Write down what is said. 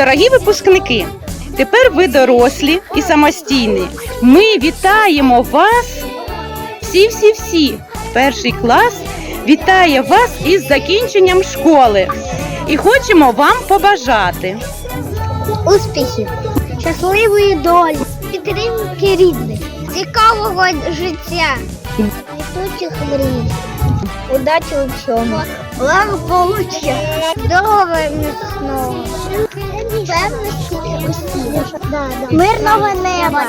Дорогі випускники, тепер ви дорослі і самостійні. Ми вітаємо вас, всі-всі-всі. Перший клас вітає вас із закінченням школи і хочемо вам побажати. Успіхів, щасливої долі, підтримки рідних, цікавого життя, квітучих мрій, удачі у всьому, благополуччя, здоров'я міцного, певності усіх, мирного неба.